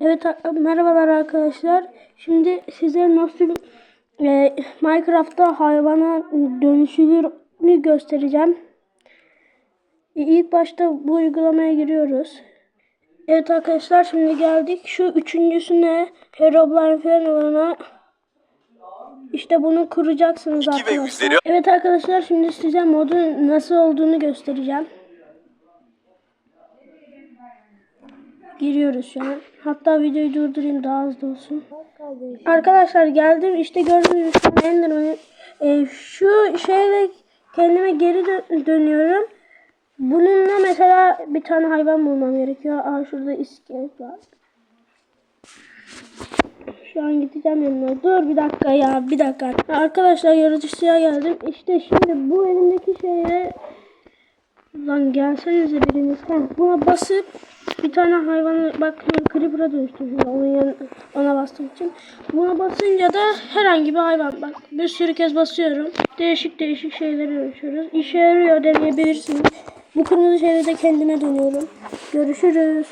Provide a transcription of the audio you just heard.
Evet merhabalar arkadaşlar. Şimdi size nasıl e, Minecraft'ta hayvana dönüşülürünü göstereceğim. İlk başta bu uygulamaya giriyoruz. Evet arkadaşlar şimdi geldik. Şu üçüncüsüne Herobrine falan olana işte bunu kuracaksınız arkadaşlar. Evet arkadaşlar şimdi size modun nasıl olduğunu göstereceğim. Giriyoruz şu an. Hatta videoyu durdurayım daha hızlı olsun. Arkadaşlar geldim işte gördüğünüz gibi Enderman'ı e, şu şeyle kendime geri dö- dönüyorum. Bununla mesela bir tane hayvan bulmam gerekiyor. Aa şurada iskelet var. Şu an gideceğim yanına. Dur bir dakika ya bir dakika. Arkadaşlar yaratıcıya geldim. İşte şimdi bu elimdeki şeye Lan gelsenize biriniz. Ha, buna basıp bir tane hayvanı bak Creeper'a dönüştüm. Onun yan, ona bastığım için. Buna basınca da herhangi bir hayvan bak. Bir sürü kez basıyorum. Değişik değişik şeylere dönüşüyoruz. İşe yarıyor deneyebilirsiniz. Bu kırmızı şeyle de kendime dönüyorum. Görüşürüz.